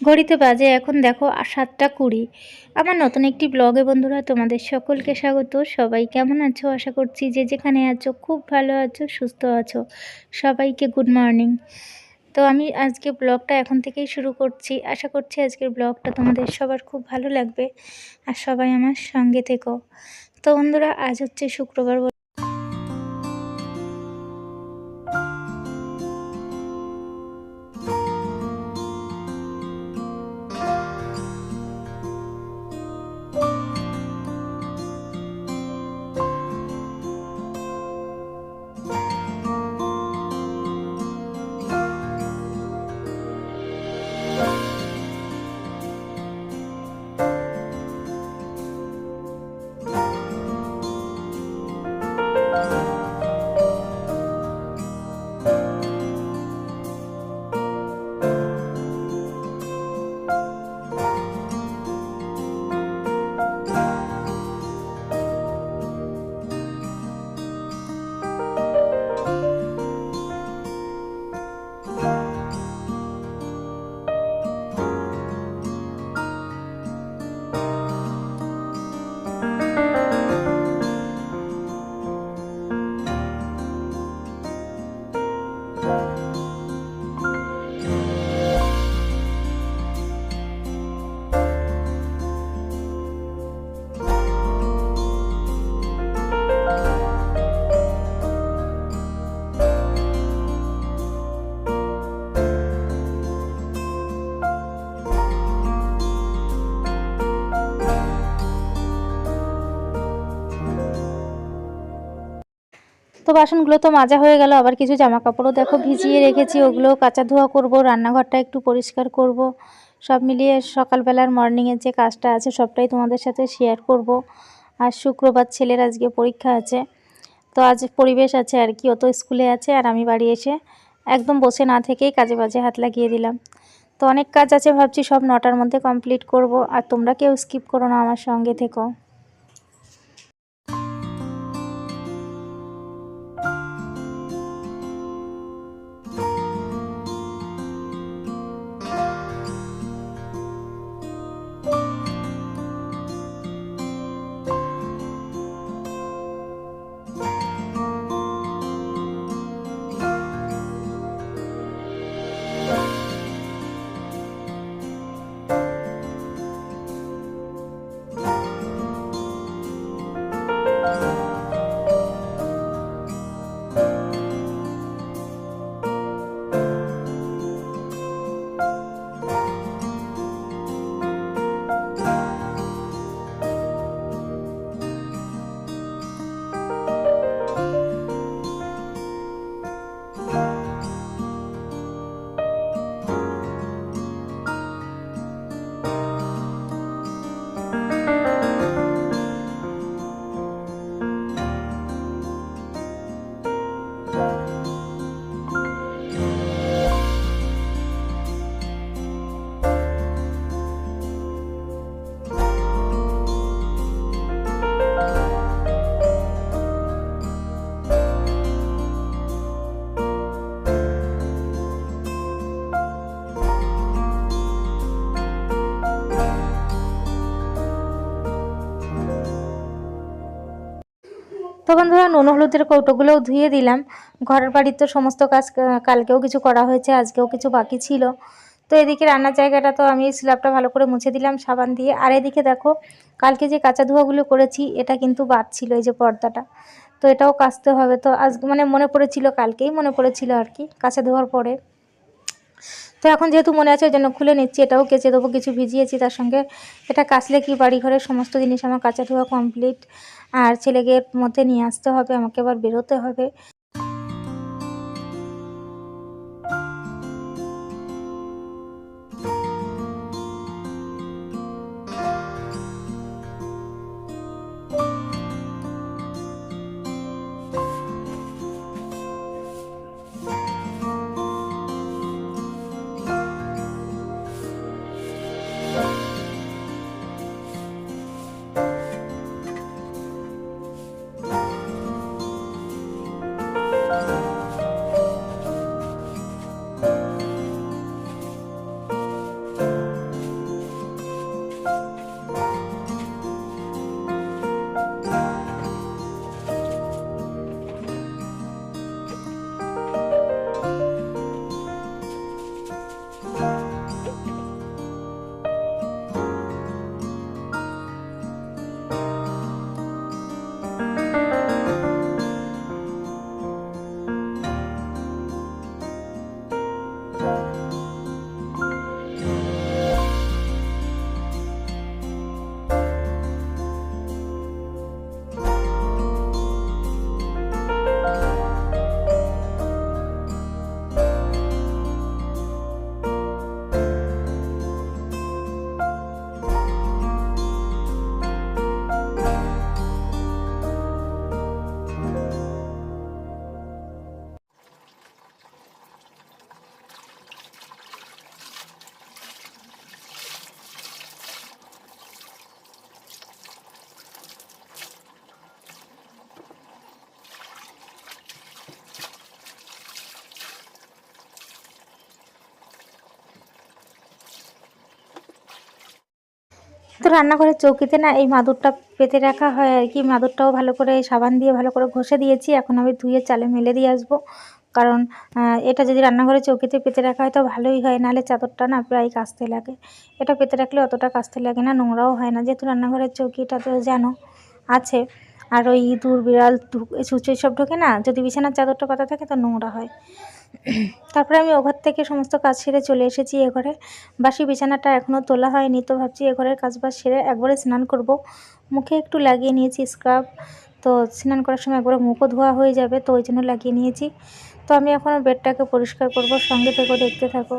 ঘড়িতে বাজে, এখন দেখো সাতটা কুড়ি। আমার নতুন একটি ব্লগে বন্ধুরা তোমাদের সকলকে স্বাগত। সবাই কেমন আছো? আশা করছি যে যেখানে আছো, খুব ভালো আছো, সুস্থ আছো। সবাইকে গুড মর্নিং তো আমি আজকে ব্লগটা এখন থেকেই শুরু করছি। আশা করছি আজকের ব্লগটা তোমাদের সবার খুব ভালো লাগবে। আর সবাই আমার সঙ্গে থেকো। তো বন্ধুরা, আজ হচ্ছে শুক্রবার তো বাসনগুলো তো মাজা হয়ে গেল, আবার কিছু জামা কাপড়ও দেখো ভিজিয়ে রেখেছি ওগুলো কাঁচা ধোয়া করব, রান্নাঘরটা একটু পরিষ্কার করব, সব মিলিয়ে সকালবেলার মর্নিংয়ের যে কাজটা আছে সবটাই তোমাদের সাথে শেয়ার করব। আর শুক্রবার ছেলের আজকে পরীক্ষা আছে, তো আজ পরিবেশ আছে আর কি অত স্কুলে আছে আর আমি বাড়ি এসে একদম বসে না থেকেই কাজে বাজে হাত লাগিয়ে দিলাম। তো অনেক কাজ আছে ভাবছি সব নটার মধ্যে কমপ্লিট করব, আর তোমরা কেউ স্কিপ করো না আমার সঙ্গে থেকো। তো বন্ধুরা নুন হলুদের কৌটোগুলোও ধুয়ে দিলাম। ঘরের বাড়ির তো সমস্ত কাজ কালকেও কিছু করা হয়েছে, আজকেও কিছু বাকি ছিল। তো এদিকে রান্নার জায়গাটা তো আমি স্ল্যাবটা ভালো করে মুছে দিলাম সাবান দিয়ে। আর এদিকে দেখো, কালকে যে কাঁচা ধোয়াগুলো করেছি, এটা কিন্তু বাদ ছিল এই যে পর্দাটা। তো এটাও কাচতে হবে। তো আজ মানে মনে পড়েছিল, কালকেই মনে পড়েছিল আর কি, কাঁচা ধোয়ার পরে। তো এখন যেহেতু মনে আছে ওই জন্য খুলে নিচ্ছি, এটাও কেচে দেবো, কিছু ভিজিয়েছি তার সঙ্গে। এটা কাচলে কি বাড়ি ঘরের সমস্ত জিনিস আমার কাঁচা ধোয়া কমপ্লিট আর ছেলেকে মধ্যে নিয়ে আসতে হবে, আমাকে আবার বেরোতে হবে। তো রান্নাঘরের চৌকিতে না এই মাদুরটা পেতে রাখা হয় আর কি। মাদুরটাও ভালো করে সাবান দিয়ে ভালো করে ঘষে দিয়েছি। এখন আমি ধুয়ে চালে মেলে দিয়ে আসব। কারণ এটা যদি রান্নাঘরের চৌকিতে পেতে রাখা হয় তো ভালোই হয়। নাহলে চাদরটা না প্রায় কাচতে লাগে। এটা পেতে রাখলে অতটা কাচতে লাগে না, নোংরাও হয় না। যেহেতু রান্নাঘরের চৌকিটা তো জানো, আছে। আর ওই ইঁদুর, বিড়াল সুচুই সব ঢোকে না। যদি বিছানার চাদরটা পাতা থাকে তো নোংরা হয়। তারপরে আমি ওঘর থেকে সমস্ত কাজ সেরে চলে এসেছি এ ঘরে। বাসি বিছানাটা এখনও তোলা হয়নি, তো ভাবছি এ ঘরের কাজ বাজ সেরে একবারে স্নান করব। মুখে একটু লাগিয়ে নিয়েছি স্ক্রাব তো স্নান করার সময় একবারে মুখও ধোয়া হয়ে যাবে, তো ওই জন্য লাগিয়ে নিয়েছি। তো আমি এখনও বেডটাকে পরিষ্কার করব, সঙ্গে থেকে দেখতে থাকো।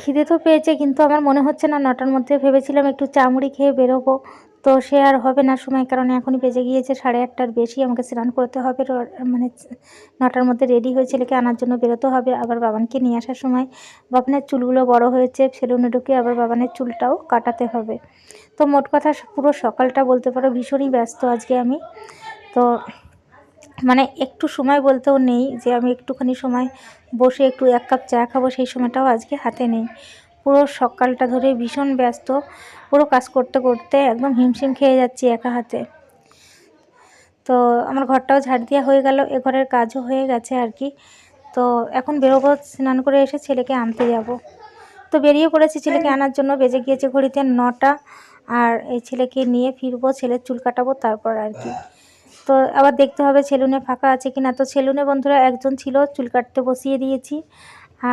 খিদে তো পেয়েছে, কিন্তু আমার মনে হচ্ছে না, নটার মধ্যে ভেবেছিলাম একটু চামড়ি খেয়ে বেরোবো। তো সে আর হবে না সময়, কারণ এখনই বেজে গিয়েছে সাড়ে আটটার বেশি, আমাকে স্নান করতে হবে। মানে নটার মধ্যে রেডি হয়ে ছেলেকে আনার জন্য বেরোতে হবে, আবার বাবানকে নিয়ে আসার সময়। বাবানের চুলগুলো বড় হয়েছে, সেলুনে ঢুকে আবার বাবানের চুলটাও কাটাতে হবে। তো মোট কথা, পুরো সকালটা বলতে পারো ভীষণই ব্যস্ত আজকে আমি। তো মানে একটু সময় বলতেও নেই যে আমি একটুখানি সময় বসে একটু এক কাপ চা খাব, সেই সময়টাও আজকে হাতে নেই। পুরো সকালটা ধরে ভীষণ ব্যস্ত, পুরো কাজ করতে করতে একদম হিমশিম খেয়ে যাচ্ছি একা হাতে। তো আমার ঘরটাও ঝাড় দেওয়া হয়ে গেল, এ ঘরের কাজও হয়ে গেছে আর কি। তো এখন বেরোবো, স্নান করে এসে ছেলেকে আনতে যাব। তো বেরিয়ে পড়েছি ছেলেকে আনার জন্য, বেজে গিয়েছে ঘড়িতে নটা। আর এই ছেলেকে নিয়ে ফিরবো, ছেলের চুল কাটাবো তারপর আর কি। তো আবার দেখতে হবে সেলুনে ফাঁকা আছে কিনা। তো সেলুনে বন্ধুরা একজন ছিল, চুল কাটতে বসিয়ে দিয়েছি।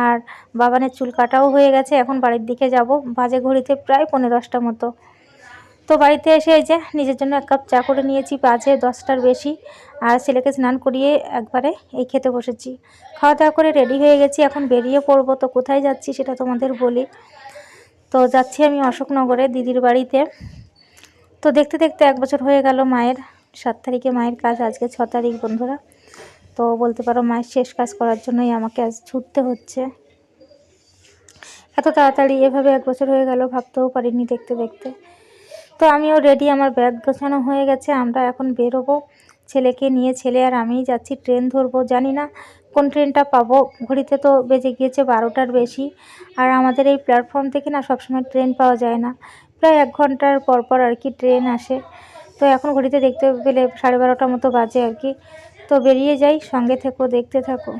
আর বাবানের চুল কাটাও হয়ে গেছে, এখন বাড়ির দিকে যাব। বাজে ঘড়িতে প্রায় পনেরো দশটা মতো। তো বাড়িতে এসে এই যে নিজের জন্য এক কাপ চা করে নিয়েছি, বাজে দশটার বেশি। আর ছেলেকে স্নান করিয়ে একবারে এই খেতে বসেছি। খাওয়া দাওয়া করে রেডি হয়ে গেছি, এখন বেরিয়ে পড়ব। তো কোথায় যাচ্ছি সেটা তোমাদের বলি। তো যাচ্ছি আমি অশোকনগরে দিদির বাড়িতে। তো দেখতে দেখতে এক বছর হয়ে গেল মায়ের। সাত তারিখে মায়ের কাজ, আজকে ছ তারিখ বন্ধুরা। তো বলতে পারো মায়ের শেষ কাজ করার জন্যই আমাকে আজ ছুটতে হচ্ছে। এত তাড়াতাড়ি এভাবে এক বছর হয়ে গেল, ভাবতেও পারিনি দেখতে দেখতে। তো আমিও রেডি আমার ব্যাগ গোছানো হয়ে গেছে, আমরা এখন বেরোবো। ছেলেকে নিয়ে ছেলে আর আমিই যাচ্ছি ট্রেন ধরবো, জানি না কোন ট্রেনটা পাবো। ঘড়িতে তো বেজে গিয়েছে বারোটার বেশি। আর আমাদের এই প্ল্যাটফর্ম থেকে না সবসময় ট্রেন পাওয়া যায় না। প্রায় এক ঘণ্টার পর পর আর কি ট্রেন আসে। তো এখন ঘড়িতে দেখতে পেলে সাড়ে বারোটার মতো বাজে আর কি। তো বেরিয়ে যাই, সঙ্গে থেকো, দেখতে থাকো।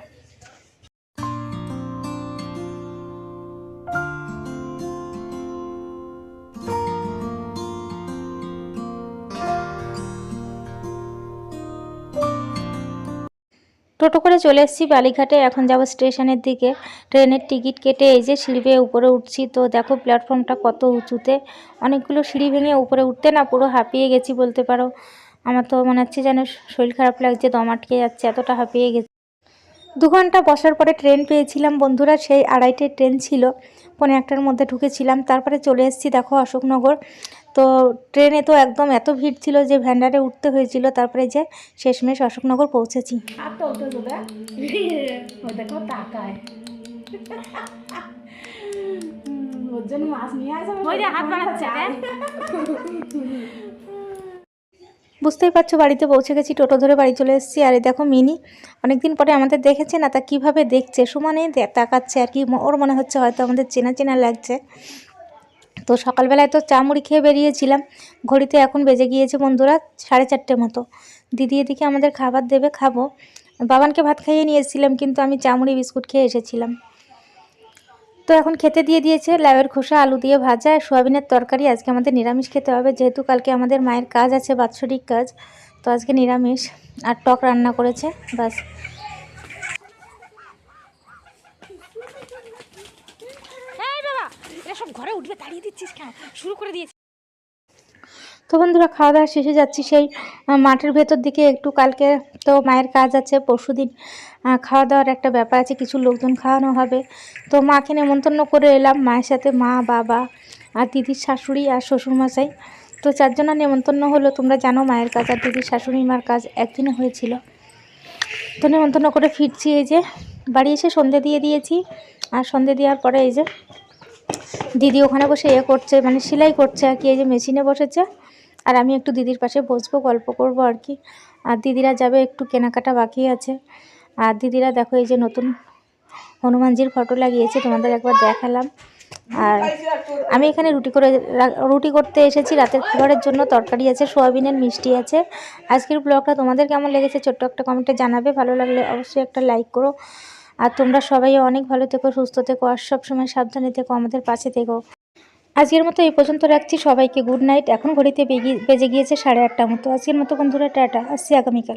টোটো করে চলে এসেছি বালিঘাটে। এখন যাব স্টেশনের দিকে। ট্রেনের টিকিট কেটে এই যে সিঁড়ি বেয়ে উপরে উঠছি। তো দেখো প্ল্যাটফর্মটা কত উঁচুতে। অনেকগুলো সিঁড়ি ভেঙে উপরে উঠতে না, পুরো হাঁপিয়ে গেছি বলতে পারো। আমার তো মনে হচ্ছে যেন শরীর খারাপ লাগছে, দম আটকে যাচ্ছে, এতটা হাঁপিয়ে গেছি। দু ঘণ্টা বসার পরে ট্রেন পেয়েছিলাম বন্ধুরা, সেই আড়াইটে ট্রেন ছিল। পনেরো একটার মধ্যে ঢুকেছিলাম। তারপরে চলে এসেছি, দেখো অশোকনগর। তো ট্রেনে তো একদম এত ভিড় ছিল যে ভ্যান্ডারে উঠতে হয়েছিল তারপরে যে শেষমেশ অশোকনগর পৌঁছেছি। বুঝতেই পারছ বাড়িতে পৌঁছে গেছি টোটো ধরে বাড়ি চলে এসেছি। আর এই দেখো মিনি অনেকদিন পরে আমাদের দেখেছে না তা কীভাবে দেখছে? সমানে তাকাচ্ছে আর কি ওর মনে হচ্ছে হয়তো আমাদের চেনা চেনা লাগছে। তো সকালবেলায় তো চা মুড়ি খেয়ে বেরিয়েছিলাম। ঘড়িতে এখন বেজে গিয়েছে বন্ধুরা সাড়ে চারটে মতো। দিদি এদিকে আমাদের খাবার দেবে, খাব। বাবানকে ভাত খাইয়ে নিয়ে এসেছিলাম, কিন্তু আমি চা মুড়ি বিস্কুট খেয়ে এসেছিলাম। তো এখন খেতে দিয়ে দিয়েছে লাউয়ের খোসা, আলু দিয়ে ভাজা আর সোয়াবিনের তরকারি। আজকে আমাদের নিরামিষ খেতে হবে, যেহেতু কালকে আমাদের মায়ের কাজ আছে, বাৎসরিক কাজ। তো আজকে নিরামিষ। আর টক রান্না করেছে, বাস এই বাবা এরা সব ঘরে উঠবে, তাড়িয়ে দিচ্ছিস কেন? শুরু করে দিয়েছিস তো বন্ধুরা, খাওয়া দাওয়া শেষে যাচ্ছি সেই মাঠের ভেতর দিকে। একটু কালকে তো মায়ের কাজ আছে পরশু দিন খাওয়া দাওয়ার একটা ব্যাপার আছে, কিছু লোকজন খাওয়ানো হবে। তো মাকে নেমন্তন্ন করে এলাম, মায়ের সাথে মা, বাবা আর দিদির শাশুড়ি আর শ্বশুরমশাই। তো চারজনা নেমন্তন্ন হলো, তোমরা জানো মায়ের কাজ আর দিদির শাশুড়ি মার কাজ একদিনে হয়েছিল। তো নেমন্তন্ন করে ফিরছি এই যে, বাড়ি এসে সন্ধে দিয়ে দিয়েছি। আর সন্ধে দেওয়ার পরে এই যে দিদি ওখানে বসে এ করছে মানে সেলাই করছে আর কি, এই যে মেশিনে বসেছে। আর আমি একটু দিদির পাশে বসবো, গল্প করব আর কি। আর দিদিরা যাবে, একটু কেনাকাটা বাকি আছে। আর দিদিরা দেখো, এই যে নতুন হনুমানজির ফটো লাগিয়েছে, তোমাদের একবার দেখালাম। আর আমি এখানে রুটি করে রুটি করতে এসেছি, রাতের খাবারের জন্য তরকারি আছে, সোয়াবিনের মিষ্টি আছে। আজকের ব্লগটা তোমাদের কেমন লেগেছে, ছোট্ট একটা কমেন্টে জানাবে, ভালো লাগলে অবশ্যই একটা লাইক করো। আর তোমরা সবাই অনেক ভালো থেকো, সুস্থ থেকো, আর সবসময় সাবধানে থেকো, আমাদের পাশে থেকো। আজকের মতো এই পর্যন্ত রাখছি, সবাইকে গুড নাইট এখন ঘড়িতে বেজে গিয়েছে সাড়ে আটটা মতো। আজকের মতো বন্ধুরা, টাটা। আসছি আগামীকাল।